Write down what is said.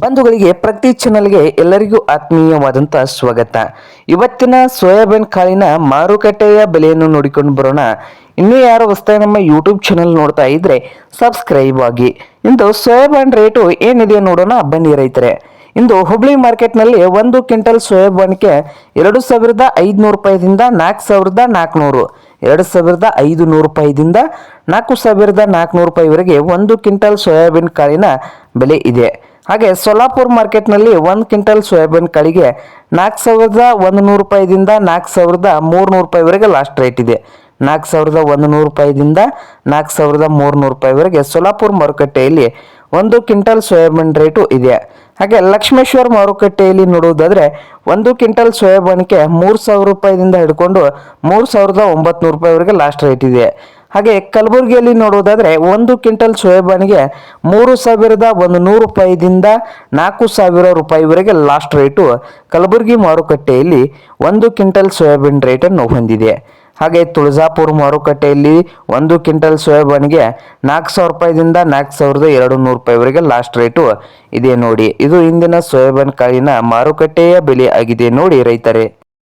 ಬಂಧುಗಳಿಗೆ ಪ್ರತಿ ಚಾನಲ್ಗೆ ಎಲ್ಲರಿಗೂ ಆತ್ಮೀಯವಾದಂಥ ಸ್ವಾಗತ. ಇವತ್ತಿನ ಸೋಯಾಬೀನ್ ಕಾಳಿನ ಮಾರುಕಟ್ಟೆಯ ಬೆಲೆಯನ್ನು ನೋಡಿಕೊಂಡು ಬರೋಣ. ಇನ್ನೂ ಯಾರು ಹೊಸದಾಗಿ ನಮ್ಮ ಯೂಟ್ಯೂಬ್ ಚಾನಲ್ ನೋಡ್ತಾ ಇದ್ರೆ ಸಬ್ಸ್ಕ್ರೈಬ್ ಆಗಿ. ಇಂದು ಸೋಯಾಬೀನ್ ರೇಟು ಏನಿದೆ ನೋಡೋಣ, ಬನ್ನಿ ರೈತರೆ. ಇಂದು ಹುಬ್ಳಿ ಮಾರ್ಕೆಟ್ನಲ್ಲಿ ಒಂದು ಕ್ವಿಂಟಲ್ ಸೋಯಾಬೀನ್ಗೆ ಎರಡು ಸಾವಿರದ ಐದುನೂರು ರೂಪಾಯಿದಿಂದ ನಾಲ್ಕು ಸಾವಿರದ ನಾಲ್ಕುನೂರು, ಎರಡು ಸಾವಿರದ ಐದು ನೂರು ರೂಪಾಯಿದಿಂದ ನಾಲ್ಕು ಸಾವಿರದ ನಾಲ್ಕುನೂರು ರೂಪಾಯಿವರೆಗೆ ಒಂದು ಕ್ವಿಂಟಲ್ ಸೋಯಾಬೀನ್ ಕಾಳಿನ ಬೆಲೆ ಇದೆ. ಹಾಗೆ ಸೊಲಾಪುರ್ ಮಾರ್ಕೆಟ್ನಲ್ಲಿ ಒಂದು ಕ್ವಿಂಟಲ್ ಸೋಯಾಬೀನ್ ಕಳಿಗೆ ನಾಲ್ಕು ಸಾವಿರದ ಒಂದು ನೂರು ರೂಪಾಯಿದಿಂದ ನಾಲ್ಕು ಸಾವಿರದ ಮೂರುನೂರು ರೂಪಾಯಿವರೆಗೆ ಲಾಸ್ಟ್ ರೇಟ್ ಇದೆ. ನಾಲ್ಕು ಸಾವಿರದ ಒಂದು ನೂರು ರೂಪಾಯಿದಿಂದ ನಾಲ್ಕು ಸಾವಿರದ ಮೂರುನೂರು ರೂಪಾಯಿವರೆಗೆ ಸೊಲಾಪುರ್ ಮಾರುಕಟ್ಟೆಯಲ್ಲಿ ಒಂದು ಕ್ವಿಂಟಲ್ ಸೋಯಾಬೀನ್ ರೇಟು ಇದೆ. ಹಾಗೆ ಲಕ್ಷ್ಮೇಶ್ವರ ಮಾರುಕಟ್ಟೆಯಲ್ಲಿ ನೋಡುವುದಾದರೆ ಒಂದು ಕ್ವಿಂಟಲ್ ಸೋಯಾಬೀನ್ಗೆ ಮೂರು ಸಾವಿರ ರೂಪಾಯಿದಿಂದ ಹಿಡ್ಕೊಂಡು ಮೂರು ಸಾವಿರದ ಒಂಬತ್ತು ರೂಪಾಯಿವರೆಗೆ ಲಾಸ್ಟ್ ರೇಟ್ ಇದೆ. ಹಾಗೆ ಕಲಬುರಗಿಯಲ್ಲಿ ನೋಡುವುದಾದರೆ ಒಂದು ಕ್ವಿಂಟಲ್ ಸೋಯಾಬೀನ್ಗೆ ಮೂರು ಸಾವಿರದ ಒಂದು ನೂರು ರೂಪಾಯಿದಿಂದ ನಾಲ್ಕು ಸಾವಿರ ರೂಪಾಯಿವರೆಗೆ ಲಾಸ್ಟ್ ರೇಟು ಕಲಬುರಗಿ ಮಾರುಕಟ್ಟೆಯಲ್ಲಿ ಒಂದು ಕ್ವಿಂಟಲ್ ಸೋಯಾಬೀನ್ ರೇಟನ್ನು ಹೊಂದಿದೆ. ಹಾಗೆ ತುಳಜಾಪುರ ಮಾರುಕಟ್ಟೆಯಲ್ಲಿ ಒಂದು ಕ್ವಿಂಟಲ್ ಸೋಯಾಬೀನ್ಗೆ ನಾಲ್ಕು ಸಾವಿರ ರೂಪಾಯಿದಿಂದ ನಾಲ್ಕು ಸಾವಿರದ ಎರಡು ನೂರು ರೂಪಾಯಿವರೆಗೆ ಲಾಸ್ಟ್ ರೇಟು ಇದೆ ನೋಡಿ, ಇದು ಇಂದಿನ ಸೋಯಾಬೀನ್ ಕಾಳಿನ ಮಾರುಕಟ್ಟೆಯ ಬೆಲೆ ಆಗಿದೆ ನೋಡಿ ರೈತರೇ.